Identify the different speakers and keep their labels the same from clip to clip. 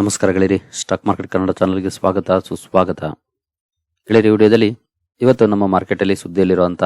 Speaker 1: ನಮಸ್ಕಾರ stock market Kannada ಚಾನಲ್ಗೆ ಸ್ವಾಗತ, ಸುಸ್ವಾಗತ. ಗೆಳೆಯರಿ ವಿಡಿಯೋದಲ್ಲಿ ಇವತ್ತು ನಮ್ಮ ಮಾರ್ಕೆಟಲ್ಲಿ ಸುದ್ದಿಯಲ್ಲಿರುವಂಥ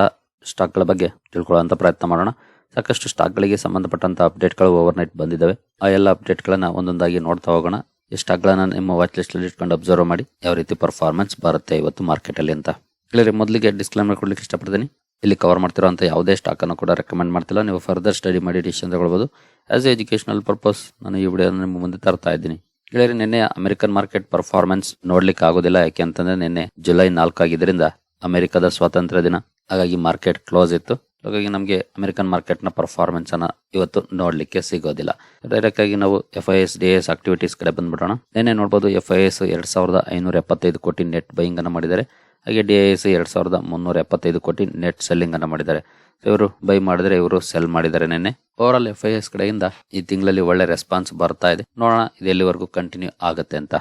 Speaker 1: ಸ್ಟಾಕ್ಗಳ ಬಗ್ಗೆ ತಿಳ್ಕೊಳ್ಳುವಂಥ ಪ್ರಯತ್ನ ಮಾಡೋಣ. ಸಾಕಷ್ಟು ಸ್ಟಾಕ್ಗಳಿಗೆ ಸಂಬಂಧಪಟ್ಟಂಥ ಅಪ್ಡೇಟ್ಗಳು ಓವರ್ ನೈಟ್ ಬಂದಿದ್ದಾವೆ. ಆ ಎಲ್ಲ ಅಪ್ಡೇಟ್ಗಳನ್ನು ಒಂದೊಂದಾಗಿ ನೋಡ್ತಾ ಹೋಗೋಣ. ಈ ಸ್ಟಾಕ್ಗಳನ್ನು ನಿಮ್ಮ ವಾಚ್ ಲಿಸ್ಟಲ್ಲಿ ಇಟ್ಕೊಂಡು ಅಬ್ಸರ್ವ್ ಮಾಡಿ, ಯಾವ ರೀತಿ ಪರ್ಫಾರ್ಮೆನ್ಸ್ ಬರುತ್ತೆ ಇವತ್ತು ಮಾರ್ಕೆಟಲ್ಲಿ ಅಂತ. ಗೆಳೆಯರಿ, ಮೊದಲಿಗೆ ಡಿಸ್ಕ್ಲೇಮರ್ ಕೊಡಲಿಕ್ಕೆ ಇಷ್ಟಪಡ್ತೀನಿ. ಇಲ್ಲಿ ಕವರ್ ಮಾಡ್ತಿರೋಂಥ ಯಾವುದೇ ಸ್ಟಾಕ್ ಅನ್ನು ಕೂಡ ರೆಕಮೆಂಡ್ ಮಾಡ್ತಿಲ್ಲ. ನೀವು ಫರ್ದರ್ ಸ್ಟಡಿ ಮಾಡಿ ಡಿಸಿಷನ್ ತಗೊಳ್ಬೋದು. ಆಸ್ ಎ ಎಜುಕೇಶನಲ್ ಪರ್ಪಸ್ ನಾನು ಈ ವಿಡಿಯೋನ ನಿಮ್ಮ ಮುಂದೆ ತರ್ತಾ ಇದ್ದೀನಿ. ಗೆಳೆಯರಿ, ನಿನ್ನೆ ಅಮೆರಿಕನ್ ಮಾರ್ಕೆಟ್ ಪರ್ಫಾರ್ಮೆನ್ಸ್ ನೋಡ್ಲಿಕ್ಕೆ ಆಗೋದಿಲ್ಲ. ಯಾಕೆ ಅಂತಂದ್ರೆ ನಿನ್ನೆ ಜುಲೈ ನಾಲ್ಕು ಆಗಿದ್ದರಿಂದ ಅಮೆರಿಕದ ಸ್ವಾತಂತ್ರ್ಯ ದಿನ. ಹಾಗಾಗಿ ಮಾರ್ಕೆಟ್ ಕ್ಲೋಸ್ ಇತ್ತು. ಹಾಗಾಗಿ ನಮಗೆ ಅಮೆರಿಕನ್ ಮಾರ್ಕೆಟ್ನ ಪರ್ಫಾರ್ಮೆನ್ಸ್ ಅನ್ನ ಇವತ್ತು ನೋಡ್ಲಿಕ್ಕೆ ಸಿಗೋದಿಲ್ಲ. ಡೈರೆಕ್ಟ್ ಆಗಿ ನಾವು F I S D S activities ಕಡೆ ಬಂದ್ಬಿಡೋಣ. ನಿನ್ನೆ ನೋಡಬಹುದು ಎಫ್ ಐ ಎಸ್ ಎರಡ್ ಸಾವಿರದ ಐನೂರ ಎಪ್ಪತ್ತೈದು ಕೋಟಿ ನೆಟ್ ಬೈಯಿಂಗ್ ಅನ್ನ ಮಾಡಿದ್ದಾರೆ. ಹಾಗೆ ಡಿ ಐ ಸಿ ಎರಡು ಸಾವಿರದ ಮುನ್ನೂರ ಎಪ್ಪತ್ತೈದು ಕೋಟಿ ನೆಟ್ ಸೆಲ್ಲಿಂಗ್ ಅನ್ನ ಮಾಡಿದ್ದಾರೆ. ಇವರು ಬೈ ಮಾಡಿದ್ರೆ ಇವರು ಸೆಲ್ ಮಾಡಿದ್ದಾರೆ ನಿನ್ನೆ. Over all F I S ಕಡೆಯಿಂದ ಈ ತಿಂಗಳಲ್ಲಿ ಒಳ್ಳೆ ರೆಸ್ಪಾನ್ಸ್ ಬರ್ತಾ ಇದೆ. ನೋಡೋಣ ಇದು ಎಲ್ಲಿವರೆಗೂ ಕಂಟಿನ್ಯೂ ಆಗುತ್ತೆ ಅಂತ.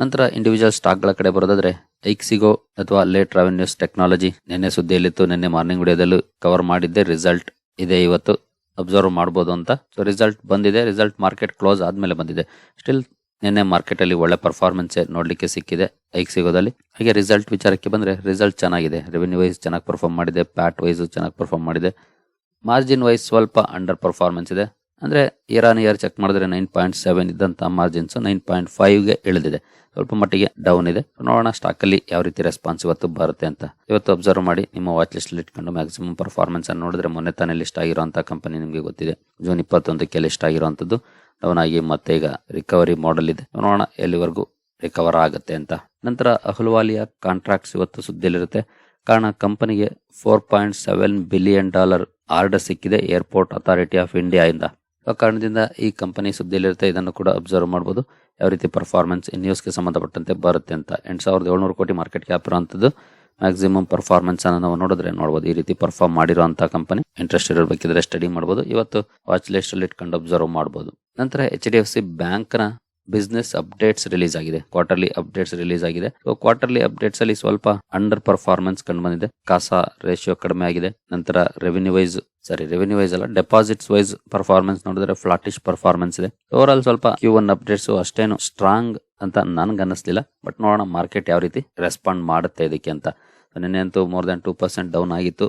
Speaker 1: ನಂತರ ಇಂಡಿವಿಜುವಲ್ ಸ್ಟಾಕ್ಗಳ ಕಡೆ ಬರೋದಾದ್ರೆ ಐಕ್ಸಿಗೋ ಅಥವಾ ಲೇಟ್ ರೆವೆನ್ಯೂಸ್ ಟೆಕ್ನಾಲಜಿ ನಿನ್ನೆ ಸುದ್ದಿಯಲ್ಲಿತ್ತು. ನಿನ್ನೆ ಮಾರ್ನಿಂಗ್ ವಿಡಿಯೋದಲ್ಲೂ ಕವರ್ ಮಾಡಿದ್ದೆ. ರಿಸಲ್ಟ್ ಇದೆ ಇವತ್ತು. ಅಬ್ಸರ್ವ್ ಮಾಡ್ಬೋದು ಅಂತ. ಸೊ ರಿಸಲ್ಟ್ ಬಂದಿದೆ. ರಿಸಲ್ಟ್ ಮಾರ್ಕೆಟ್ ಕ್ಲೋಸ್ ಆದ್ಮೇಲೆ ಬಂದಿದೆ. ಸ್ಟಿಲ್ ನಿನ್ನೆ ಮಾರ್ಕೆಟಲ್ಲಿ ಒಳ್ಳೆ ಪರ್ಫಾರ್ಮೆನ್ಸ್ ನೋಡಲಿಕ್ಕೆ ಸಿಕ್ಕಿದೆ. ಐಕ್ ಸಿಗೋದಲ್ಲಿ. ಹಾಗೆ ರಿಸಲ್ಟ್ ವಿಚಾರಕ್ಕೆ ಬಂದರೆ ರಿಸಲ್ಟ್ ಚೆನ್ನಾಗಿದೆ. ರೆವೆನ್ಯೂ ವೈಸ್ ಚೆನ್ನಾಗಿ ಪರ್ಫಾರ್ಮ್ ಮಾಡಿದೆ. ಪ್ಯಾಟ್ ವೈಸ್ ಚೆನ್ನಾಗಿ ಪರ್ಫಾರ್ಮ್ ಮಾಡಿದೆ. ಮಾರ್ಜಿನ್ ವೈಸ್ ಸ್ವಲ್ಪ ಅಂಡರ್ ಪರ್ಫಾರ್ಮೆನ್ಸ್ ಇದೆ. ಅಂದರೆ ಇಯರ್ ಆನ್ ಇಯರ್ ಚೆಕ್ ಮಾಡಿದ್ರೆ ನೈನ್ ಪಾಯಿಂಟ್ ಸೆವೆನ್ ಇದ್ದಂಥ ಮಾರ್ಜಿನ್ಸು ನೈನ್ ಪಾಯಿಂಟ್ ಫೈವ್ಗೆ ಇಳಿದಿದೆ. ಸ್ವಲ್ಪ ಮಟ್ಟಿಗೆ ಡೌನ್ ಇದೆ. ನೋಡೋಣ ಸ್ಟಾಕಲ್ಲಿ ಯಾವ ರೀತಿ ರೆಸ್ಪಾನ್ಸ್ ಇವತ್ತು ಬರುತ್ತೆ ಅಂತ. ಇವತ್ತು ಅಬ್ಸರ್ವ್ ಮಾಡಿ ನಿಮ್ಮ ವಾಚ್ ಲಿಸ್ಟಲ್ಲಿ ಇಟ್ಕೊಂಡು ಮ್ಯಾಕ್ಸಿಮಮ್ ಪರ್ಫಾರ್ಮೆನ್ಸ್ ಅನ್ನು ನೋಡಿದ್ರೆ ಮೊನ್ನೆ ತಾನೇ ಲಿಸ್ಟ್ ಆಗಿರೋಂಥ ಕಂಪನಿ ನಿಮಗೆ ಗೊತ್ತಿದೆ. ಜೂನ್ ಇಪ್ಪತ್ತೊಂದಕ್ಕೆ ಲಿಸ್ಟ್ ಆಗಿರುವಂತದ್ದು. ಆಗಿ ಮತ್ತೆ ಈಗ ರಿಕವರಿ ಮಾಡಲ್ ಇದೆ. ನೋಡೋಣ ಎಲ್ಲಿವರೆಗೂ ರಿಕವರ್ ಆಗುತ್ತೆ ಅಂತ. ನಂತರ ಅಹ್ಲುವಾಲಿಯ ಕಾಂಟ್ರಾಕ್ಟ್ಸ್ ಇವತ್ತು ಸುದ್ದಿಯಲ್ಲಿರುತ್ತೆ. ಕಾರಣ ಕಂಪನಿಗೆ four point seven billion dollar order ಸಿಕ್ಕಿದೆ ಏರ್ಪೋರ್ಟ್ ಅಥಾರಿಟಿ ಆಫ್ ಇಂಡಿಯಾ ಇಂದ. ಆ ಕಾರಣದಿಂದ ಈ ಕಂಪನಿ ಸುದ್ದಿಯಲ್ಲಿರುತ್ತೆ. ಇದನ್ನು ಕೂಡ ಅಬ್ಸರ್ವ್ ಮಾಡಬಹುದು ಯಾವ ರೀತಿ ಪರ್ಫಾರ್ಮೆನ್ಸ್ ನ್ಯೂಸ್ಗೆ ಸಂಬಂಧಪಟ್ಟಂತೆ ಬರುತ್ತೆ ಅಂತ. ಎಂಟು ಸಾವಿರದ ಏಳ್ನೂರು ಕೋಟಿ ಮಾರ್ಕೆಟ್ ಕ್ಯಾಪ್ ಇರುವಂತದ್ದು. ಮ್ಯಾಕ್ಸಿಮಮ್ ಪರ್ಫಾರ್ಮೆನ್ಸ್ ಅನ್ನು ನಾವು ನೋಡಿದ್ರೆ ನೋಡಬಹುದು ಈ ರೀತಿ ಪರ್ಫಾರ್ಮ್ ಮಾಡಿರುವಂತಹ ಕಂಪನಿ ಇಂಟ್ರೆಸ್ಟ್ ಇರಬೇಕಿದ್ರೆ ಸ್ಟಡಿ ಮಾಡಬಹುದು ಇವತ್ತು ವಾಚ್ ಲಿಸ್ಟ್ ಅಲ್ಲಿ ಇಟ್ಕೊಂಡು ಅಬ್ಸರ್ವ್ ಮಾಡಬಹುದು ನಂತರ ಎಚ್ ಡಿ ಎಫ್ ಸಿ ಬ್ಯಾಂಕ್ನ ಬಿಸ್ನೆಸ್ ಅಪ್ಡೇಟ್ಸ್ ರಿಲೀಸ್ ಆಗಿದೆ. ಕ್ವಾರ್ಟರ್ಲಿ ಅಪ್ಡೇಟ್ಸ್ ರಿಲೀಸ್ ಆಗಿದೆ. ಕ್ವಾರ್ಟರ್ಲಿ ಅಪ್ಡೇಟ್ಸ್ ಅಲ್ಲಿ ಸ್ವಲ್ಪ ಅಂಡರ್ ಪರ್ಫಾರ್ಮೆನ್ಸ್ ಕಂಡು ಬಂದಿದೆ. ಕಾಸಾ ರೇಷಿಯೋ ಕಡಿಮೆ ಆಗಿದೆ. ನಂತರ revenue wise sorry revenue wise ಅಲ್ಲ ಡೆಪಾಸಿಟ್ಸ್ ವೈಸ್ ಪರ್ಫಾರ್ಮೆನ್ಸ್ ನೋಡಿದ್ರೆ ಫ್ಲಾಟಿಶ್ ಪರ್ಫಾರ್ಮೆನ್ಸ್ ಇದೆ. ಓವರ್ ಆಲ್ ಸ್ವಲ್ಪ ಕ್ಯೂ ಒನ್ ಅಪ್ಡೇಟ್ಸ್ ಅಷ್ಟೇನು ಸ್ಟ್ರಾಂಗ್ ಅಂತ ನನಗೆ ಅನ್ನಿಸ್ಲಿಲ್ಲ ಬಟ್ ನೋಡೋಣ ಮಾರ್ಕೆಟ್ ಯಾವ ರೀತಿ ರೆಸ್ಪಾಂಡ್ ಮಾಡುತ್ತೆ ಇದಕ್ಕೆ ಅಂತ. ನಿನ್ನೆ ಅಂತೂ more than two percent down ಆಗಿತ್ತು.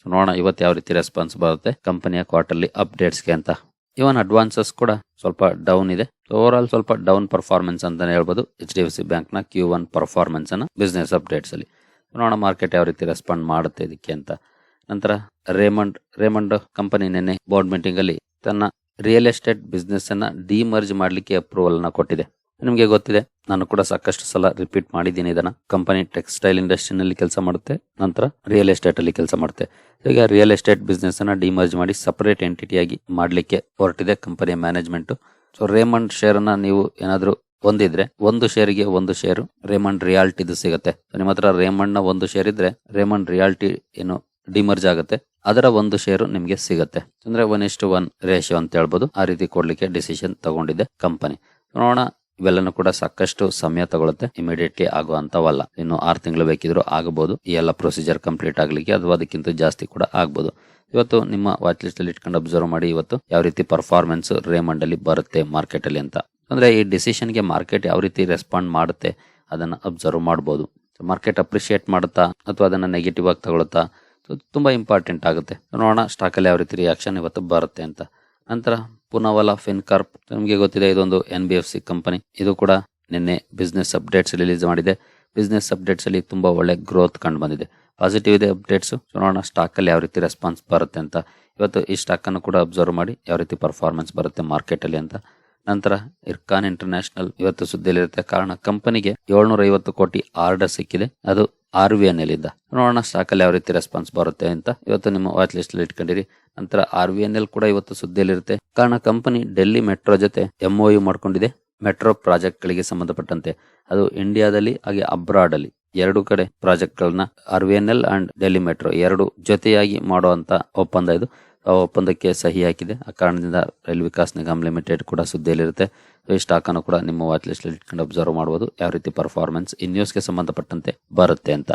Speaker 1: ಸೊ ನೋಡೋಣ ಇವತ್ತು ಯಾವ ರೀತಿ ರೆಸ್ಪಾನ್ಸ್ ಬರುತ್ತೆ ಕಂಪನಿಯ ಕ್ವಾರ್ಟರ್ಲಿ ಅಪ್ಡೇಟ್ಸ್ಗೆ ಅಂತ. ಇವನ್ ಅಡ್ವಾನ್ಸಸ್ ಕೂಡ ಸ್ವಲ್ಪ ಡೌನ್ ಇದೆ. ಓವರ್ ಆಲ್ ಸ್ವಲ್ಪ ಡೌನ್ ಪರ್ಫಾರ್ಮೆನ್ಸ್ ಅಂತಾನೆ ಹೇಳ್ಬೋದು. ಎಚ್ ಡಿ ಎಫ್ ಸಿ ಬ್ಯಾಂಕ್ನ ಕ್ಯೂ ಒನ್ ಪರ್ಫಾರ್ಮೆನ್ಸ್ ಅನ್ನ ಬಿಸ್ನೆಸ್ ಅಪ್ಡೇಟ್ಸ್ ಅಲ್ಲಿ. ನೋಡೋಣ ಮಾರ್ಕೆಟ್ ಯಾವ ರೀತಿ ರೆಸ್ಪಾಂಡ್ ಮಾಡುತ್ತೆ ಇದಕ್ಕೆ ಅಂತ. ನಂತರ ರೇಮಂಡ್ ರೇಮಂಡ್ ಕಂಪನಿ ನಿನ್ನೆ ಬೋರ್ಡ್ ಮೀಟಿಂಗ್ ಅಲ್ಲಿ ತನ್ನ ರಿಯಲ್ ಎಸ್ಟೇಟ್ ಬಿಸ್ನೆಸ್ ಅನ್ನ ಡಿಮರ್ಜ್ ಮಾಡಲಿಕ್ಕೆ ಅಪ್ರೂವಲ್ ಕೊಟ್ಟಿದೆ. ನಿಮಗೆ ಗೊತ್ತಿದೆ, ನಾನು ಕೂಡ ಸಾಕಷ್ಟು ಸಲ ರಿಪೀಟ್ ಮಾಡಿದ್ದೀನಿ ಇದನ್ನ. ಕಂಪನಿ ಟೆಕ್ಸ್ಟೈಲ್ ಇಂಡಸ್ಟ್ರಿನಲ್ಲಿ ಕೆಲಸ ಮಾಡುತ್ತೆ, ನಂತರ ರಿಯಲ್ ಎಸ್ಟೇಟ್ ಅಲ್ಲಿ ಕೆಲಸ ಮಾಡುತ್ತೆ. ಈಗ ರಿಯಲ್ ಎಸ್ಟೇಟ್ ಬಿಸ್ನೆಸ್ ಅನ್ನ ಡಿಮರ್ಜ್ ಮಾಡಿ ಸಪರೇಟ್ ಎಂಟಿಟಿಯಾಗಿ ಮಾಡಲಿಕ್ಕೆ ಹೊರಟಿದೆ ಕಂಪನಿಯ ಮ್ಯಾನೇಜ್ಮೆಂಟ್ ಸೊ ರೇಮಂಡ್ ಶೇರ್ ಅನ್ನ ನೀವು ಏನಾದರೂ ಹೊಂದಿದ್ರೆ, ಒಂದು ಶೇರ್ಗೆ ಒಂದು ಶೇರು ರೇಮಂಡ್ ರಿಯಾಲ್ಟಿದು ಸಿಗುತ್ತೆ. ನಿಮ್ಮ ಹತ್ರ ರೇಮಂಡ್ನ ಒಂದು ಶೇರ್ ಇದ್ರೆ ರೇಮಂಡ್ ರಿಯಾಲ್ಟಿ ಏನು ಡಿಮರ್ಜ್ ಆಗುತ್ತೆ, ಅದರ ಒಂದು ಶೇರು ನಿಮಗೆ ಸಿಗುತ್ತೆ. ಅಂದ್ರೆ ಒನ್ ಇಷ್ಟು ಒನ್ ರೇಷಿಯೋ ಅಂತ ಹೇಳ್ಬೋದು. ಆ ರೀತಿ ಕೊಡ್ಲಿಕ್ಕೆ ಡಿಸಿಷನ್ ತಗೊಂಡಿದೆ ಕಂಪನಿ ನೋಡೋಣ ಇವೆಲ್ಲನೂ ಕೂಡ ಸಾಕಷ್ಟು ಸಮಯ ತಗೊಳುತ್ತೆ. ಇಮಿಡಿಯೇಟ್ಲಿ ಆಗುವಂತವಲ್ಲ ಇನ್ನು ಆರು ತಿಂಗಳು ಬೇಕಿದ್ರು ಆಗಬಹುದು. ಈ ಎಲ್ಲ ಪ್ರೊಸೀಜರ್ ಕಂಪ್ಲೀಟ್ ಆಗ್ಲಿಕ್ಕೆ ಅಥವಾ ಅದಕ್ಕಿಂತ ಜಾಸ್ತಿ ಕೂಡ ಆಗ್ಬೋದು. ಇವತ್ತು ನಿಮ್ಮ ವಾಚ್ ಲಿಸ್ಟ್ ಅಲ್ಲಿ ಇಟ್ಕೊಂಡು ಅಬ್ಸರ್ವ್ ಮಾಡಿ ಇವತ್ತು ಯಾವ ರೀತಿ ಪರ್ಫಾರ್ಮೆನ್ಸ್ ರೇಮಂಡ್ ಅಲ್ಲಿ ಬರುತ್ತೆ ಮಾರ್ಕೆಟ್ ಅಲ್ಲಿ ಅಂತ. ಅಂದ್ರೆ ಈ ಡಿಸಿಷನ್ಗೆ ಮಾರ್ಕೆಟ್ ಯಾವ ರೀತಿ ರೆಸ್ಪಾಂಡ್ ಮಾಡುತ್ತೆ ಅದನ್ನ ಅಬ್ಸರ್ವ್ ಮಾಡಬಹುದು ಮಾರ್ಕೆಟ್ ಅಪ್ರಿಶಿಯೇಟ್ ಮಾಡುತ್ತಾ ಅಥವಾ ಅದನ್ನ ನೆಗೆಟಿವ್ ಆಗಿ ತಗೊಳುತ್ತಾ? ತುಂಬಾ ಇಂಪಾರ್ಟೆಂಟ್ ಆಗುತ್ತೆ. ನೋಡೋಣ ಸ್ಟಾಕ್ ಅಲ್ಲಿ ಯಾವ ರೀತಿ ರಿಯಾಕ್ಷನ್ ಇವತ್ತು ಬರುತ್ತೆ ಅಂತ. ನಂತರ ಪುನವಲ ಫಿನ್ಕಾರ್ಪ್ ನಿಮಗೆ ಗೊತ್ತಿದೆ ಇದೊಂದು N B F C company. ಇದು ಕೂಡ ನಿನ್ನೆ ಬಿಸ್ನೆಸ್ ಅಪ್ಡೇಟ್ಸ್ ರಿಲೀಸ್ ಮಾಡಿದೆ. ಬಿಸ್ನೆಸ್ ಅಪ್ಡೇಟ್ಸ್ ಅಲ್ಲಿ ತುಂಬಾ ಒಳ್ಳೆ ಗ್ರೋತ್ ಕಂಡು ಬಂದಿದೆ. ಪಾಸಿಟಿವ್ ಇದೆ ಅಪ್ಡೇಟ್ಸ್. ನೋಡೋಣ ಸ್ಟಾಕ್ ಅಲ್ಲಿ ಯಾವ ರೀತಿ ರೆಸ್ಪಾನ್ಸ್ ಬರುತ್ತೆ ಅಂತ. ಇವತ್ತು ಈ ಸ್ಟಾಕ್ ಅನ್ನು ಕೂಡ ಅಬ್ಸರ್ವ್ ಮಾಡಿ ಯಾವ ರೀತಿ ಪರ್ಫಾರ್ಮೆನ್ಸ್ ಬರುತ್ತೆ ಮಾರ್ಕೆಟ್ ಅಲ್ಲಿ ಅಂತ ನಂತರ ಇರ್ಕಾನ್ ಇಂಟರ್ನ್ಯಾಷನಲ್ ಇವತ್ತು ಸುದ್ದಿಯಲ್ಲಿರುತ್ತೆ. ಕಾರಣ, ಕಂಪನಿಗೆ ಏಳ್ನೂರ ಐವತ್ತು ಕೋಟಿ ಆರ್ಡರ್ ಸಿಕ್ಕಿದೆ. ಅದು ಆರ್ ವಿ ಎನ್ ಎಲ್ ನೋಡೋಣ ಸ್ಟಾಕ್ ಅಲ್ಲಿ ಯಾವ ರೀತಿ ರೆಸ್ಪಾನ್ಸ್ ಬರುತ್ತೆ ಅಂತ ಇವತ್ತು ನಿಮ್ಮ ವಾಚ್ ಲಿಸ್ಟ್ ಅಲ್ಲಿ ಇಟ್ಕೊಂಡಿರಿ. ನಂತರ ಆರ್ ವಿ ಎನ್ ಎಲ್ ಕೂಡ ಇವತ್ತು ಸುದ್ದಿಯಲ್ಲಿರುತ್ತೆ. ಕಾರಣ, ಕಂಪನಿ ಡೆಲ್ಲಿ ಮೆಟ್ರೋ ಜೊತೆ ಎಂಒ ಯು ಮಾಡ್ಕೊಂಡಿದೆ. ಮೆಟ್ರೋ ಪ್ರಾಜೆಕ್ಟ್ ಗಳಿಗೆ ಸಂಬಂಧಪಟ್ಟಂತೆ. ಅದು ಇಂಡಿಯಾದಲ್ಲಿ, ಹಾಗೆ ಅಬ್ರಾಡ್ ಅಲ್ಲಿ ಎರಡು ಕಡೆ ಪ್ರಾಜೆಕ್ಟ್ ಗಳನ್ನ R V N L and Delhi metro ಎರಡು ಜೊತೆಯಾಗಿ ಮಾಡುವಂತ ಒಪ್ಪಂದ ಇದು. ಒಪ್ಪಂದಕ್ಕೆ ಸಹಿ ಹಾಕಿದೆ. ಆ ಕಾರಣದಿಂದ ರೈಲ್ ವಿಕಾಸ್ ನಿಗಮ್ ಲಿಮಿಟೆಡ್ ಕೂಡ ಸುದ್ದಿಯಲ್ಲಿರುತ್ತೆ. ಈ ಸ್ಟಾಕ್ ಅನ್ನು ಕೂಡ ನಿಮ್ಮ ವಾಚ್ ಲಿಸ್ಟ್ ಇಟ್ಕೊಂಡು ಅಬ್ಸರ್ವ್ ಮಾಡಬಹುದು ಯಾವ ರೀತಿ ಪರ್ಫಾರ್ಮೆನ್ಸ್ ಈ ನ್ಯೂಸ್ಗೆ ಸಂಬಂಧಪಟ್ಟಂತೆ ಬರುತ್ತೆ ಅಂತ.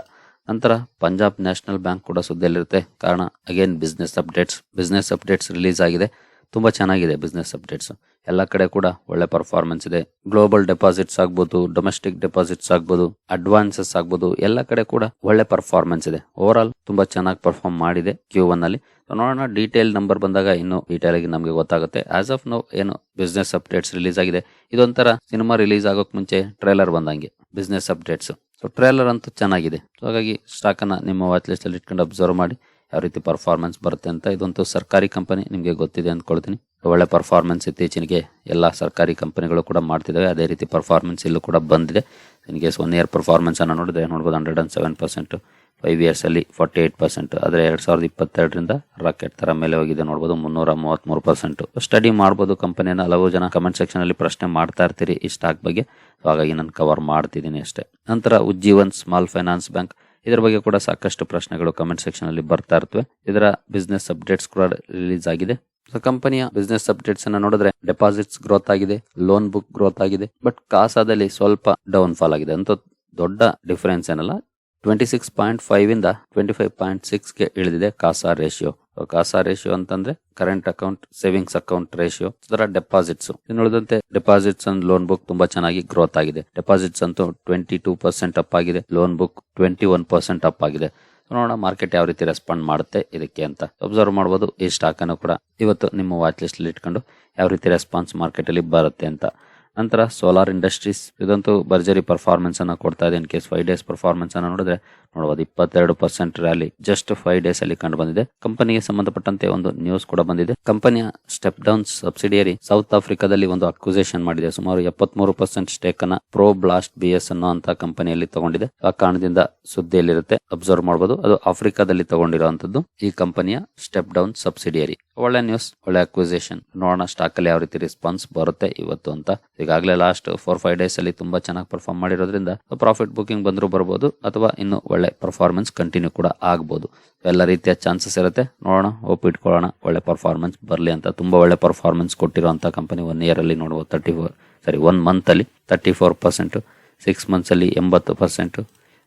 Speaker 1: ನಂತರ ಪಂಜಾಬ್ ನ್ಯಾಷನಲ್ ಬ್ಯಾಂಕ್ ಕೂಡ ಸುದ್ದಿಯಲ್ಲಿರುತ್ತೆ. ಕಾರಣ again business updates business updates release ಆಗಿದೆ. ತುಂಬಾ ಚೆನ್ನಾಗಿದೆ ಬಿಸ್ನೆಸ್ ಅಪ್ಡೇಟ್ಸ್ ಎಲ್ಲ ಕಡೆ ಕೂಡ ಒಳ್ಳೆ ಪರ್ಫಾರ್ಮೆನ್ಸ್ ಇದೆ. ಗ್ಲೋಬಲ್ ಡೆಪಾಸಿಟ್ಸ್ ಆಗ್ಬೋದು ಡೊಮೆಸ್ಟಿಕ್ ಡೆಪಾಸಿಟ್ಸ್ ಆಗ್ಬೋದು ಅಡ್ವಾನ್ಸಸ್ ಆಗ್ಬೋದು, ಎಲ್ಲ ಕಡೆ ಕೂಡ ಒಳ್ಳೆ ಪರ್ಫಾರ್ಮೆನ್ಸ್ ಇದೆ. ಓವರ್ ಆಲ್ ತುಂಬಾ ಚೆನ್ನಾಗಿ ಪರ್ಫಾರ್ಮ್ ಮಾಡಿದೆ ಕ್ಯೂ ಒನ್ ಅಲ್ಲಿ. ನೋಡೋಣ ಡೀಟೇಲ್ ನಂಬರ್ ಬಂದಾಗ ಇನ್ನು ಡೀಟೇಲ್ ಆಗಿ ನಮಗೆ ಗೊತ್ತಾಗುತ್ತೆ. ಆಸ್ ಆಫ್ ನೋ ಏನು ಬಿಸ್ನೆಸ್ ಅಪ್ಡೇಟ್ಸ್ ರಿಲೀಸ್ ಆಗಿದೆ. ಇದೊಂಥರ ಸಿನಿಮಾ ರಿಲೀಸ್ ಆಗೋಕ್ ಮುಂಚೆ ಟ್ರೇಲರ್ ಬಂದಂಗೆ ಬಿಸ್ನೆಸ್ ಅಪ್ಡೇಟ್ಸ್ ಸೊ ಟ್ರೇಲರ್ ಅಂತೂ ಚೆನ್ನಾಗಿದೆ. ಸೊ ಹಾಗಾಗಿ ಸ್ಟಾಕ್ ಅನ್ನ ನಿಮ್ಮ ವಾಚ್ ಲಿಸ್ಟ್ ಅಲ್ಲಿ ಇಟ್ಕೊಂಡು ಅಬ್ಸರ್ವ್ ಮಾಡಿ. ಯಾವ ರೀತಿ ಪರ್ಫಾರ್ಮೆನ್ಸ್ ಬರುತ್ತೆ ಅಂತ ಇದೊಂದು ಸರ್ಕಾರಿ ಕಂಪನಿ ನಿಮಗೆ ಗೊತ್ತಿದೆ ಅಂದ್ಕೊಳ್ತೀನಿ. ಒಳ್ಳೆ ಪರ್ಫಾರ್ಮೆನ್ಸ್ ಇತ್ತೀಚೆಗೆ ಎಲ್ಲ ಸರ್ಕಾರಿ ಕಂಪನಿಗಳು ಕೂಡ ಮಾಡ್ತಿದ್ದಾವೆ ಅದೇ ರೀತಿ ಪರ್ಫಾರ್ಮೆನ್ಸ್ ಇಲ್ಲೂ ಕೂಡ ಬಂದಿದೆ. ನಿಮಗೆ ಒನ್ ಇಯರ್ ಪರ್ಫಾರ್ಮೆನ್ಸನ್ನು ನೋಡಿದ್ರೆ ನೋಡ್ಬೋದು hundred and seven percent five ಇಯರ್ಸಲ್ಲಿ forty eight percent ಆದರೆ ಎರಡು ಸಾವಿರದ ಇಪ್ಪತ್ತೆರಡರಿಂದ ರಾಕೆಟ್ ಥರ ಮೇಲೆ ಹೋಗಿದೆ ನೋಡ್ಬೋದು, ಮುನ್ನೂರ ಮೂವತ್ತ್ಮೂರು ಪರ್ಸೆಂಟ್ ಸ್ಟಡಿ ಮಾಡ್ಬೋದು ಕಂಪನಿಯನ್ನು ಹಲವು ಜನ ಕಮೆಂಟ್ ಸೆಕ್ಷನಲ್ಲಿ ಪ್ರಶ್ನೆ ಮಾಡ್ತಾ ಇರ್ತೀರಿ ಈ ಸ್ಟಾಕ್ ಬಗ್ಗೆ. ಹಾಗಾಗಿ ನಾನು ಕವರ್ ಮಾಡ್ತಿದ್ದೀನಿ ಅಷ್ಟೇ. ನಂತರ ಉಜ್ಜೀವನ್ ಸ್ಮಾಲ್ ಫೈನಾನ್ಸ್ ಬ್ಯಾಂಕ್ ಇದರ ಬಗ್ಗೆ ಕೂಡ ಸಾಕಷ್ಟು ಪ್ರಶ್ನೆಗಳು ಕಮೆಂಟ್ ಸೆಕ್ಷನ್ ಅಲ್ಲಿ ಬರ್ತಾ ಇರ್ತವೆ. ಇದರ ಬಿಸ್ನೆಸ್ ಅಪ್ಡೇಟ್ಸ್ ಕೂಡ ರಿಲೀಸ್ ಆಗಿದೆ. ಕಂಪನಿಯ ಬಿಸ್ನೆಸ್ ಅಪ್ಡೇಟ್ಸ್ ಅನ್ನ ನೋಡಿದ್ರೆ ಡೆಪಾಸಿಟ್ಸ್ ಗ್ರೋತ್ ಆಗಿದೆ ಲೋನ್ ಬುಕ್ ಗ್ರೋತ್ ಆಗಿದೆ ಬಟ್ ಕಾಸಾದಲ್ಲಿ ಸ್ವಲ್ಪ ಡೌನ್ ಫಾಲ್ ಆಗಿದೆ. ಅಂತ ದೊಡ್ಡ ಡಿಫರೆನ್ಸ್ ಏನಲ್ಲ ಟ್ವೆಂಟಿ ಸಿಕ್ಸ್ ಪಾಯಿಂಟ್ ಫೈವ್ ಇಂದ ಟ್ವೆಂಟಿ ಫೈವ್ ಪಾಯಿಂಟ್ ಸಿಕ್ಸ್ಗೆ ಇಳಿದಿದೆ ಕಾಸಾ ರೇಷಿಯೋ. ಕಾಸಾ ರೇಷಿಯೋ ಅಂತಂದ್ರೆ current account, savings account ratio, ಅದರ ಡೆಪಾಸಿಟ್ಸ್. ಉಳಿದಂತೆ ಡೆಪಾಸಿಟ್ಸ್ ಅಂಡ್ ಲೋನ್ ಬುಕ್ ತುಂಬಾ ಚೆನ್ನಾಗಿ ಗ್ರೋತ್ ಆಗಿದೆ. ಡೆಪಾಸಿಟ್ಸ್ ಅಂತೂ ಟ್ವೆಂಟಿ ಟೂ ಪರ್ಸೆಂಟ್ ಅಪ್ ಆಗಿದೆ. Loan book twenty one percent up ಆಗಿದೆ. ನೋಡೋಣ ಮಾರ್ಕೆಟ್ ಯಾವ ರೀತಿ ರೆಸ್ಪಾಂಡ್ ಮಾಡುತ್ತೆ ಇದಕ್ಕೆ ಅಂತ. ಅಬ್ಸರ್ವ್ ಮಾಡಬಹುದು ಈ ಸ್ಟಾಕ್ ಅನ್ನು ಕೂಡ. ಇವತ್ತು ನಿಮ್ಮ ವಾಚ್ ಲಿಸ್ಟ್ ಇಟ್ಕೊಂಡು ಯಾವ ರೀತಿ ರೆಸ್ಪಾನ್ಸ್ ಮಾರ್ಕೆಟ್ ಅಲ್ಲಿ ಬರುತ್ತೆ ಅಂತ. ನಂತರ ಸೋಲಾರ್ ಇಂಡಸ್ಟ್ರೀಸ್ ಇದಂತೂ ಭರ್ಜರಿ ಪರ್ಫಾರ್ಮೆನ್ಸನ್ನು ಕೊಡ್ತಾ ಇದೆ. ಇನ್ ಕೇಸ್ ಫೈವ್ ಡೇಸ್ ಪರ್ಫಾರ್ಮೆನ್ಸನ್ನು ನೋಡಿದ್ರೆ ನೋಡಬಹುದು ಇಪ್ಪತ್ತೆರಡು percent rally just five days ಅಲ್ಲಿ ಕಂಡು ಬಂದಿದೆ. ಕಂಪನಿಗೆ ಸಂಬಂಧಪಟ್ಟಂತೆ ಒಂದು ನ್ಯೂಸ್ ಕೂಡ ಬಂದಿದೆ. ಕಂಪನಿಯ ಸ್ಟೆಪ್ ಡೌನ್ ಸಬ್ಸಿಡಿಯರಿ ಸೌತ್ ಆಫ್ರಿಕಾದಲ್ಲಿ ಒಂದು ಅಕ್ವಿಸೇಷನ್ ಮಾಡಿದೆ. ಸುಮಾರು ಎಪ್ಪತ್ಮೂರು ಪರ್ಸೆಂಟ್ ಸ್ಟೇಕ್ ಅನ್ನ ಪ್ರೋ ಬ್ಲಾಸ್ಟ್ ಬಿ ಎಸ್ ಅನ್ನೋ ಅಂತ ಕಂಪನಿಯಲ್ಲಿ ತಗೊಂಡಿದೆ. ಆ ಕಾರಣದಿಂದ ಸುದ್ದಿಯಲ್ಲಿರುತ್ತೆ. ಅಬ್ಸರ್ವ್ ಮಾಡಬಹುದು ಅದು ಆಫ್ರಿಕಾದಲ್ಲಿ ತಗೊಂಡಿರುವಂತದ್ದು ಈ ಕಂಪನಿಯ ಸ್ಟೆಪ್ ಡೌನ್ ಸಬ್ಸಿಡಿಯರಿ ಒಳ್ಳೆ ನ್ಯೂಸ್ ಒಳ್ಳೆ ಅಕ್ವಿಸೇಷನ್ ನೋಡೋಣ ಸ್ಟಾಕ್ ಅಲ್ಲಿ ಯಾವ ರೀತಿ ರೆಸ್ಪಾನ್ಸ್ ಬರುತ್ತೆ ಇವತ್ತು ಅಂತ. ಈಗಾಗಲೇ ಲಾಸ್ಟ್ ಫೋರ್ ಫೈವ್ ಡೇಸ್ ಅಲ್ಲಿ ತುಂಬಾ ಚೆನ್ನಾಗಿ ಪರ್ಫಾರ್ಮ್ ಮಾಡಿರೋದ್ರಿಂದ ಪ್ರಾಫಿಟ್ ಬುಕಿಂಗ್ ಬಂದರೂ ಬರಬಹುದು ಅಥವಾ ಇನ್ನು ಪರ್ಫಾರ್ಮೆನ್ಸ್ ಕಂಟಿನ್ಯೂ ಕೂಡ ಆಗ್ಬೋದು. ಎಲ್ಲ ರೀತಿಯ ಚಾನ್ಸಸ್ ಇರುತ್ತೆ. ನೋಡೋಣ ಹೋಪ್ ಇಟ್ಕೊಳ್ಳೋಣ ಒಳ್ಳೆ ಪರ್ಫಾರ್ಮೆನ್ಸ್ ಬರಲಿ ಅಂತ. ತುಂಬಾ ಒಳ್ಳೆ ಪರ್ಫಾರ್ಮೆನ್ಸ್ ಕೊಟ್ಟಿರುವಂತ ಕಂಪನಿ ಒನ್ ಇಯರ್ ಅಲ್ಲಿ ನೋಡುವ thirty four sorry one month ಅಲ್ಲಿ thirty four percent six months ಅಲ್ಲಿ ಎಂಬತ್ತು ಪರ್ಸೆಂಟ್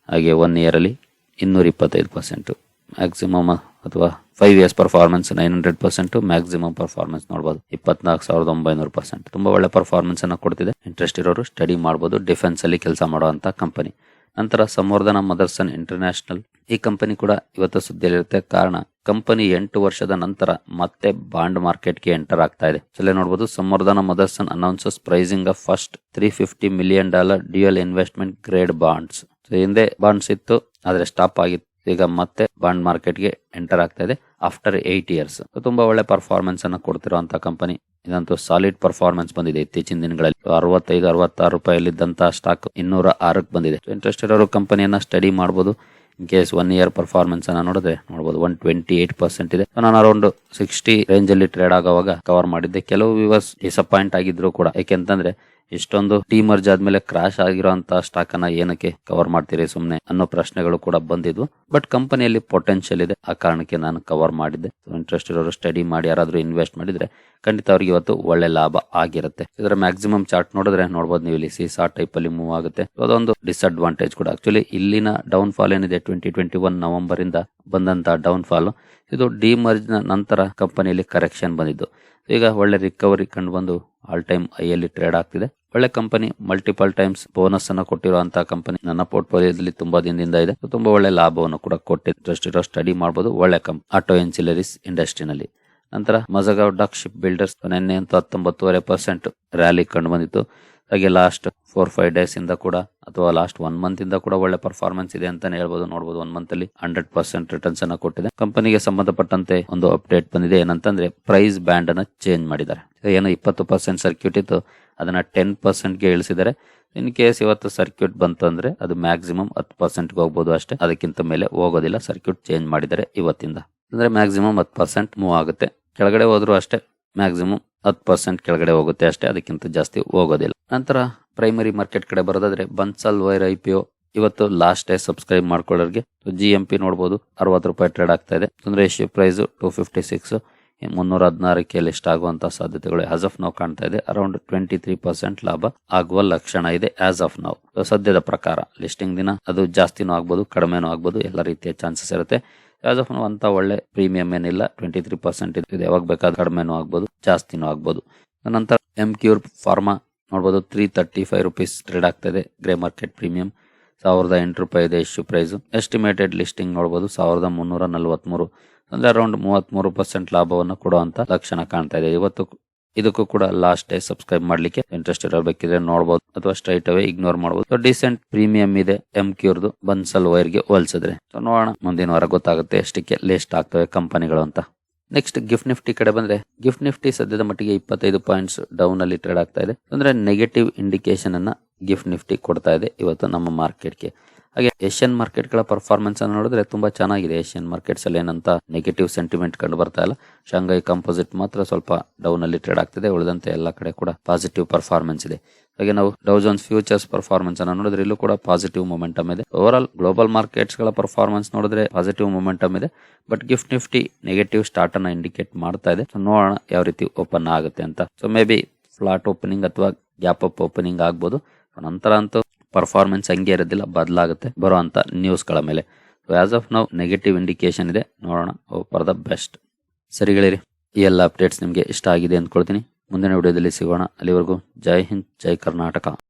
Speaker 1: ಹಾಗೆ ಒನ್ ಇಯರ್ ಅಲ್ಲಿ ಇನ್ನೂರ ಇಪ್ಪತ್ತೈದು ಪರ್ಸೆಂಟ್ ಮ್ಯಾಕ್ಸಿಮಮ್ ಅಥವಾ five years performance nine hundred percent maximum performance ನೋಡಬಹುದು ಇಪ್ಪತ್ನಾಲ್ಕು ಸಾವಿರದ ಒಂಬೈನೂರು ಪರ್ಸೆಂಟ್ ತುಂಬಾ ಒಳ್ಳೆ ಪರ್ಫಾರ್ಮೆನ್ಸ್ ಅನ್ನ ಕೊಡ್ತಿದೆ. ಇಂಟ್ರೆಸ್ಟ್ ಇರೋರು ಸ್ಟಡಿ ಮಾಡಬಹುದು ಡಿಫೆನ್ಸ್ ಅಲ್ಲಿ ಕೆಲಸ ಮಾಡುವಂತ ಕಂಪನಿ ನಂತರ ಸಂವರ್ಧನ ಮದರ್ಸನ್ ಇಂಟರ್ನ್ಯಾಷನಲ್. ಈ ಕಂಪನಿ ಕೂಡ ಇವತ್ತು ಸುದ್ದಿಯಲ್ಲಿರುತ್ತೆ. ಕಾರಣ, ಕಂಪನಿ ಎಂಟು ವರ್ಷದ ನಂತರ ಮತ್ತೆ ಬಾಂಡ್ ಮಾರ್ಕೆಟ್ಗೆ ಎಂಟರ್ ಆಗ್ತಾ ಇದೆ. ಚಲೇ ನೋಡಬಹುದು Samvardhana Motherson announces pricing of first three fifty million dollar dual investment grade bonds ಹಿಂದೆ ಬಾಂಡ್ಸ್ ಇತ್ತು, ಆದ್ರೆ ಸ್ಟಾಪ್ ಆಗಿತ್ತು. ಈಗ ಮತ್ತೆ ಬಾಂಡ್ ಮಾರ್ಕೆಟ್ಗೆ ಎಂಟರ್ ಆಗ್ತಾ ಇದೆ ಆಫ್ಟರ್ ಏಟ್ ಇಯರ್ಸ್. ತುಂಬಾ ಒಳ್ಳೆ ಪರ್ಫಾರ್ಮೆನ್ಸ್ ಅನ್ನ ಕೊಡ್ತಿರುವಂತಹ ಕಂಪನಿ. ಇದಂತೂ ಸಾಲಿಡ್ ಪರ್ಫಾರ್ಮೆನ್ಸ್ ಬಂದಿದೆ ಇತ್ತೀಚಿನ ದಿನಗಳಲ್ಲಿ. ಅರವತ್ತೈದು, ಅರವತ್ತಾರು ರೂಪಾಯಿಲಿದ್ದಂತ ಸ್ಟಾಕ್ ಇನ್ನೂರ ಆರಕ್ಕೆ ಬಂದಿದೆ. ಇಂಟ್ರೆಸ್ಟ್ ಅವರು ಕಂಪನಿಯನ್ನ ಸ್ಟಡಿ ಮಾಡಬಹುದು in case one year performance ಅನ್ನ ನೋಡಿದ್ರೆ ನೋಡಬಹುದು ಒನ್ ಟ್ವೆಂಟಿ ಏಟ್ ಪರ್ಸೆಂಟ್ ಇದೆ ನಾನು ಅರೌಂಡ್ ಸಿಕ್ಸ್ಟಿ ರೇಂಜ್ ಅಲ್ಲಿ ಟ್ರೇಡ್ ಆಗುವಾಗ ಕವರ್ ಮಾಡಿದ್ದೆ. ಕೆಲವು ವ್ಯೂವರ್ಸ್ ಡಿಸಪಾಯಿಂಟ್ ಆಗಿದ್ರು ಕೂಡ. ಯಾಕೆಂತಂದ್ರೆ ಇಷ್ಟೊಂದು ಟೀಮರ್ಜ್ ಆದ್ಮೇಲೆ ಕ್ರಾಶ್ ಆಗಿರುವಂತಹ ಸ್ಟಾಕ್ ಅನ್ನ ಏನಕ್ಕೆ ಕವರ್ ಮಾಡ್ತೀರಿ ಸುಮ್ನೆ ಅನ್ನೋ ಪ್ರಶ್ನೆಗಳು ಕೂಡ ಬಂದಿದ್ವು. ಬಟ್ ಕಂಪನಿಯಲ್ಲಿ ಪೊಟೆನ್ಶಿಯಲ್ ಇದೆ. ಆ ಕಾರಣಕ್ಕೆ ನಾನು ಕವರ್ ಮಾಡಿದ್ದೆ. ಇಂಟ್ರೆಸ್ಟ್ ಇರೋರು ಸ್ಟಡಿ ಮಾಡಿ, ಯಾರಾದ್ರೂ ಇನ್ವೆಸ್ಟ್ ಮಾಡಿದ್ರೆ ಖಂಡಿತ ಅವ್ರಿಗೆ ಇವತ್ತು ಒಳ್ಳೆ ಲಾಭ ಆಗಿರುತ್ತೆ. ಇದರ ಮ್ಯಾಕ್ಸಿಮಮ್ ಚಾರ್ಟ್ ನೋಡಿದ್ರೆ ನೋಡಬಹುದು ನೀವು ಇಲ್ಲಿ ಸೀಸಾ ಟೈಪ್ ಅಲ್ಲಿ ಮೂವ್ ಆಗುತ್ತೆ. ಅದೊಂದು ಡಿಸ್ಅಡ್ವಾಂಟೇಜ್ ಕೂಡ. ಆಕ್ಚುಲಿ ಇಲ್ಲಿನ ಡೌನ್ ಫಾಲ್ ಏನಿದೆ ಟ್ವೆಂಟಿ ಟ್ವೆಂಟಿ ಒನ್ ನವೆಂಬರ್ ಇಂದ ಬಂದಂತ ಡೌನ್ ಫಾಲ್ ಇದು ಡಿಮರ್ಜ್ನ ನಂತರ ಕಂಪನಿಯಲ್ಲಿ ಕರೆಕ್ಷನ್ ಬಂದಿದ್ದು. ಈಗ ಒಳ್ಳೆ ರಿಕವರಿ ಕಂಡು ಬಂದು ಆಲ್ ಟೈಮ್ ಐಯಲ್ಲಿ ಟ್ರೇಡ್ ಆಗ್ತಿದೆ. ಒಳ್ಳೆ ಕಂಪನಿ ಮಲ್ಟಿಪಲ್ ಟೈಮ್ಸ್ ಬೋನಸ್ ಅನ್ನು ಕೊಟ್ಟಿರುವಂತಹ ಕಂಪನಿ ನನ್ನ ಪೋರ್ಟ್ಫೋಲಿಯೋದಲ್ಲಿ ತುಂಬಾ ದಿನದಿಂದ ಇದೆ. ತುಂಬಾ ಒಳ್ಳೆ ಲಾಭವನ್ನು ಕೂಡ ಕೊಟ್ಟಿದೆ. ಜಸ್ಟ್ ಸ್ಟಡಿ ಮಾಡಬಹುದು ಒಳ್ಳೆ ಕಂಪ್ ಆಟೋ ಎನ್ಸಿಲರೀಸ್ ಇಂಡಸ್ಟ್ರಿನಲ್ಲಿ ನಂತರ ಮಜಗಾವ್ ಡಾಕ್ ಶಿಪ್ ಬಿಲ್ಡರ್ಸ್ ನಿನ್ನೆ ಅಂತೂ ಹತ್ತೊಂಬತ್ತುವರೆ ಪರ್ಸೆಂಟ್ ರ್ಯಾಲಿ ಕಂಡು ಬಂದಿತ್ತು. ಹಾಗೆ ಲಾಸ್ಟ್ ಫೋರ್ ಫೈವ್ ಡೇಸ್ ಇಂದ ಕೂಡ ಅಥವಾ ಲಾಸ್ಟ್ ಒನ್ ಮಂತ್ ಇಂದ ಕೂಡ ಒಳ್ಳೆ ಪರ್ಫಾರ್ಮೆನ್ಸ್ ಇದೆ ಅಂತಾನೆ ಹೇಳ್ಬೋದು. ನೋಡಬಹುದು ಒನ್ ಮಂತ್ ಅಲ್ಲಿ ಹಂಡ್ರೆಡ್ ಪರ್ಸೆಂಟ್ ರಿಟರ್ನ್ಸ್ ಅನ್ನ ಕೊಟ್ಟಿದೆ. ಕಂಪನಿಗೆ ಸಂಬಂಧಪಟ್ಟಂತೆ ಒಂದು ಅಪ್ಡೇಟ್ ಬಂದಿದೆ. ಏನಂತಂದ್ರೆ ಪ್ರೈಸ್ ಬ್ಯಾಂಡ್ ಅನ್ನ ಚೇಂಜ್ ಮಾಡಿದ್ದಾರೆ. ಏನೋ ಇಪ್ಪತ್ತು ಪರ್ಸೆಂಟ್ ಸರ್ಕ್ಯೂಟ್ ಇತ್ತು, ಅದನ್ನ ಟೆನ್ ಪರ್ಸೆಂಟ್ಗೆ ಇಳಿಸಿದ್ದಾರೆ. ಇನ್ ಕೇಸ್ ಇವತ್ತು ಸರ್ಕ್ಯೂಟ್ ಬಂತು ಅಂದ್ರೆ ಅದು ಮ್ಯಾಕ್ಸಿಮಮ್ ಹತ್ತು ಪರ್ಸೆಂಟ್ಗೆ ಹೋಗ್ಬೋದು ಅಷ್ಟೇ. ಅದಕ್ಕಿಂತ ಮೇಲೆ ಹೋಗೋದಿಲ್ಲ. ಸರ್ಕ್ಯೂಟ್ ಚೇಂಜ್ ಮಾಡಿದ್ದಾರೆ ಇವತ್ತಿಂದ. ಅಂದ್ರೆ ಮ್ಯಾಕ್ಸಿಮಮ್ ಹತ್ತು ಪರ್ಸೆಂಟ್ ಮೂವ್ ಆಗುತ್ತೆ. ಕೆಳಗಡೆ ಹೋದರೂ ಅಷ್ಟೇ ಮ್ಯಾಕ್ಸಿಮಮ್ ಹತ್ತು ಪರ್ಸೆಂಟ್ ಕೆಳಗಡೆ ಹೋಗುತ್ತೆ ಅಷ್ಟೇ, ಅದಕ್ಕಿಂತ ಜಾಸ್ತಿ ಹೋಗೋದಿಲ್ಲ. ನಂತರ ಪ್ರೈಮರಿ ಮಾರ್ಕೆಟ್ ಕಡೆ ಬರೋದಾದ್ರೆ Bansal wire I P O. ಇವತ್ತು ಲಾಸ್ಟ್ ಡೇ ಸಬ್ಸ್ಕ್ರೈಬ್ ಮಾಡ್ಕೊಳ್ಳೋರಿಗೆ ಜಿ ಎಂ ಪಿ ನೋಡಬಹುದು ಅರವತ್ತು ರೂಪಾಯಿ ಟ್ರೇಡ್ ಆಗ್ತಾ ಇದೆ. Ratio price two fifty six ಮುನ್ನೂರ ಹದಿನಾರಕ್ಕೆ ಲಿಸ್ಟ್ ಆಗುವಂತಹ ಸಾಧ್ಯತೆಗಳು ಆಸ್ ಆಫ್ ನಾವು ಕಾಣ್ತಾ ಇದೆ. ಅರೌಂಡ್ ಟ್ವೆಂಟಿ ತ್ರೀ ಪರ್ಸೆಂಟ್ ಲಾಭ ಆಗುವ ಲಕ್ಷಣ ಇದೆ ಆಸ್ ಆಫ್ ನಾವು ಸದ್ಯದ ಪ್ರಕಾರ ಲಿಸ್ಟಿಂಗ್ ದಿನ ಅದು ಜಾಸ್ತಿನೂ ಆಗ್ಬೋದು, ಕಡಿಮೆನೂ ಆಗ್ಬೋದು, ಎಲ್ಲ ರೀತಿಯ ಚಾನ್ಸಸ್ ಇರುತ್ತೆ. ಆಸ್ ಆಫ್ ಅಂತ ಒಳ್ಳೆ ಪ್ರೀಮಿಯಂ ಏನಿಲ್ಲ ಟ್ವೆಂಟಿ ತ್ರೀ ಪರ್ಸೆಂಟ್ ಇದೆ. ಯಾವಾಗ ಬೇಕಾದ್ರೆ ಕಡಿಮೆನೂ ಆಗ್ಬೋದು, ಜಾಸ್ತಿನೂ ಆಗ್ಬೋದು. ನಂತರ ಎಂ ಕ್ಯೂರ್ ಫಾರ್ಮಾ ನೋಡ್ಬೋದು three thirty five rupees trade ಆಗ್ತಾ ಇದೆ ಗ್ರೇ ಮಾರ್ಕೆಟ್ ಪ್ರೀಮಿಯಂ ಸಾವಿರದ ಎಂಟು ರೂಪಾಯಿ ಇದೆ ಇಶ್ಯೂ ಪ್ರೈಸ್ ಎಸ್ಟಿಮೇಟೆಡ್ ಲಿಸ್ಟಿಂಗ್ ನೋಡ್ಬೋದು, ಸಾವಿರದ ಮುನ್ನೂರ ನಲವತ್ಮೂರು. ಅಂದ್ರೆ ಅರೌಂಡ್ ಮೂವತ್ಮೂರು ಪರ್ಸೆಂಟ್ ಲಾಭವನ್ನು ಕೊಡುವಂತ ಲಕ್ಷಣ ಕಾಣ್ತಾ ಇದೆ. ಇವತ್ತು ಇದಕ್ಕೂ ಕೂಡ ಲಾಸ್ಟ್ ಡೇ ಸಬ್ಸ್ಕ್ರೈಬ್ ಮಾಡ್ಲಿಕ್ಕೆ ಇಂಟ್ರೆಸ್ಟ್ ಇರಬೇಕಿದ್ರೆ ನೋಡಬಹುದು ಅಥವಾ ಸ್ಟ್ರೈಟ್ ಅವೇ ಇಗ್ನೋರ್ ಮಾಡಬಹುದು ಡಿಸೆಂಟ್ ಪ್ರೀಮಿಯಂ ಇದೆ ಎಂ ಕ್ಯೂರ್ದು ಬನ್ಸಲ್ ವೈರ್ಗೆ ಹೋಲಿಸಿದ್ರೆ. ನೋಡೋಣ. ಮುಂದಿನ ವಾರ ಗೊತ್ತಾಗುತ್ತೆ ಎಷ್ಟಕ್ಕೆ ಲೇಸ್ಟ್ ಆಗ್ತವೆ ಕಂಪನಿಗಳು ಅಂತ. ನೆಕ್ಸ್ಟ್ ಗಿಫ್ಟ್ ನಿಫ್ಟಿ ಕಡೆ ಬಂದ್ರೆ. ಗಿಫ್ಟ್ ನಿಫ್ಟಿ ಸದ್ಯದ ಮಟ್ಟಿಗೆ ಇಪ್ಪತ್ತೈದು ಪಾಯಿಂಟ್ಸ್ ಡೌನ್ ಅಲ್ಲಿ ಟ್ರೇಡ್ ಆಗ್ತಾ ಇದೆ. ಅಂದ್ರೆ ನೆಗೆಟಿವ್ ಇಂಡಿಕೇಶನ್ ಅನ್ನ ಗಿಫ್ಟ್ ನಿಫ್ಟಿ ಕೊಡ್ತಾ ಇದೆ ಇವತ್ತು ನಮ್ಮ ಮಾರ್ಕೆಟ್ಗೆ ಹಾಗೆ ಏಷ್ಯನ್ ಮಾರ್ಕೆಟ್ಗಳ ಪರ್ಫಾರ್ಮೆನ್ಸ್ ಅನ್ನು ನೋಡಿದ್ರೆ ತುಂಬಾ ಚೆನ್ನಾಗಿದೆ ಏಷ್ಯನ್ ಮಾರ್ಕೆಟ್ಸ್ ಅಲ್ಲಿ ಏನಂತ ನೆಗೆಟಿವ್ ಸೆಂಟಿಮೆಂಟ್ ಕಂಡು ಬರ್ತಾ ಇಲ್ಲ. ಶಾಂಘೈ ಕಂಪೋಸಿಟ್ ಮಾತ್ರ ಸ್ವಲ್ಪ ಡೌನ್ ಅಲ್ಲಿ ಟ್ರೇಡ್ ಆಗ್ತಿದೆ, ಉಳಿದಂತೆ ಎಲ್ಲ ಕಡೆ ಕೂಡ ಪಾಸಿಟಿವ್ ಪರ್ಫಾರ್ಮೆನ್ಸ್ ಇದೆ. ಹಾಗೆ ನಾವು ಡೌಜನ್ಸ್ ಫ್ಯೂಚರ್ಸ್ ಪರ್ಫಾರ್ಮೆನ್ಸ್ ಅನ್ನು ನೋಡಿದ್ರೆ ಇಲ್ಲೂ ಕೂಡ ಪಾಸಿಟಿವ್ ಮೊಮೆಂಟಮ್ ಇದೆ. ಓವರ್ ಆಲ್ ಗ್ಲೋಬಲ್ ಮಾರ್ಕೆಟ್ಸ್ಗಳ ಪರ್ಫಾರ್ಮೆನ್ಸ್ ನೋಡಿದ್ರೆ ಪಾಸಿಟಿವ್ ಮೊಮೆಂಟಮ್ ಇದೆ but gift Nifty negative start ಅನ್ನ ಇಂಡಿಕೇಟ್ ಮಾಡ್ತಾ ಇದೆ. ನೋಡೋಣ ಯಾವ ರೀತಿ ಓಪನ್ ಆಗುತ್ತೆ ಅಂತ. So may be flat opening ಅಥವಾ ಗ್ಯಾಪ್ ಅಪ್ ಓಪನಿಂಗ್ ಆಗ್ಬೋದು. ನಂತರ ಅಂತೂ ಪರ್ಫಾರ್ಮೆನ್ಸ್ ಹಂಗೆ ಇರೋದಿಲ್ಲ, ಬದಲಾಗುತ್ತೆ. ಬರೋ ನ್ಯೂಸ್ಗಳ ಮೇಲೆ. ಆಸ್ ಆಫ್ ನಾವು ನೆಗೆಟಿವ್ ಇಂಡಿಕೇಶನ್ ಇದೆ. ನೋಡೋಣ. ಫಾರ್ ದ ಬೆಸ್ಟ್ ಸರಿಗಳಿರಿ ಈ ಎಲ್ಲ ಅಪ್ಡೇಟ್ಸ್ ನಿಮಗೆ ಇಷ್ಟ ಆಗಿದೆ ಅಂದ್ಕೊಳ್ತೀನಿ. ಮುಂದಿನ ವಿಡಿಯೋದಲ್ಲಿ ಸಿಗೋಣ. ಅಲ್ಲಿವರೆಗೂ ಜೈ ಹಿಂದ್, ಜೈ ಕರ್ನಾಟಕ.